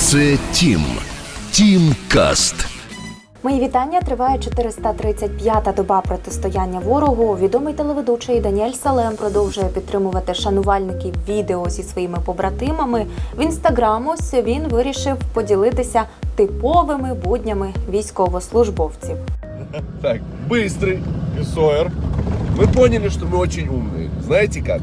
Це Тім. Тім Каст. Мої вітання триває 435-та доба протистояння ворогу. Відомий телеведучий Даніель Салем продовжує підтримувати шанувальників відео зі своїми побратимами. В інстаграмус він вирішив поділитися типовими буднями військовослужбовців. Так, быстрый СОР. Мы поняли, что мы очень умные. Знаете как?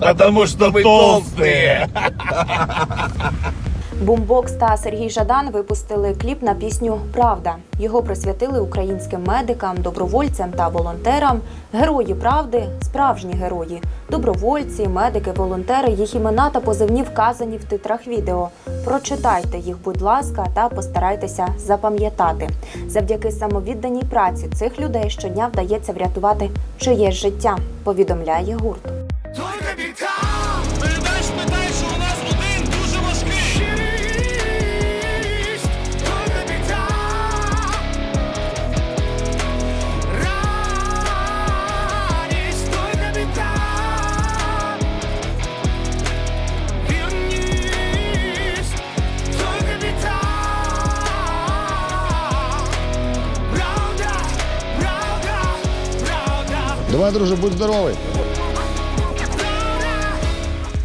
Потому что мы толстые. Бумбокс та Сергій Жадан випустили кліп на пісню Правда. Його присвятили українським медикам, добровольцям та волонтерам. Герої правди справжні герої. Добровольці, медики, волонтери, їх імена та позивні вказані в титрах відео. Прочитайте їх, будь ласка, та постарайтеся запам'ятати. Завдяки самовідданій праці цих людей щодня вдається врятувати чиєсь життя. Повідомляє гурт. Давай, друже, будь здоровий.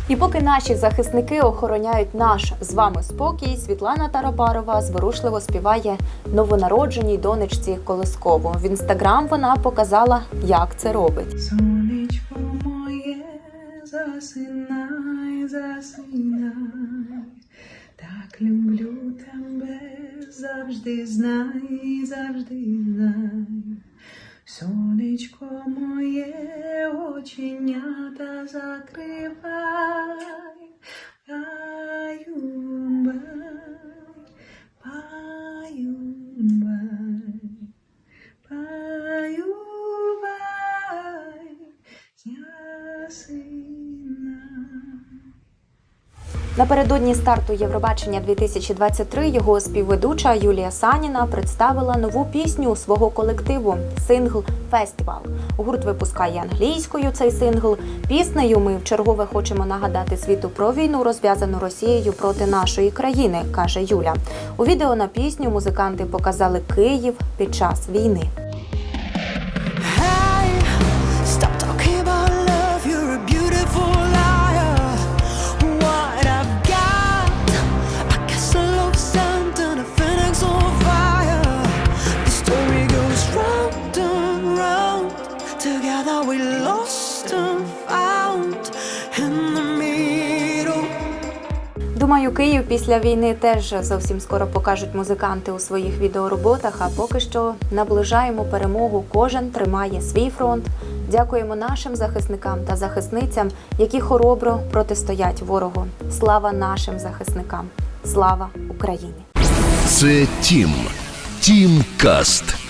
І поки наші захисники охороняють наш з вами спокій, Світлана Тарабарова зворушливо співає новонародженій донечці Колоскову. В інстаграм вона показала, як це робить. Сонечко моє, засинай, засинай, так люблю тебе, завжди знай, завжди знай. Сонечко моє, оченята закривай, Напередодні старту Євробачення 2023 його співведуча Юлія Саніна представила нову пісню свого колективу сингл Фестивал. Гурт випускає англійською цей сингл. Піснею ми вчергове хочемо нагадати світу про війну, розв'язану Росією проти нашої країни, каже Юля. У відео на пісню музиканти показали Київ під час війни. Думаю, Київ після війни теж зовсім скоро покажуть музиканти у своїх відеороботах. А поки що наближаємо перемогу. Кожен тримає свій фронт. Дякуємо нашим захисникам та захисницям, які хоробро протистоять ворогу. Слава нашим захисникам! Слава Україні! Це Тім. Тім Каст.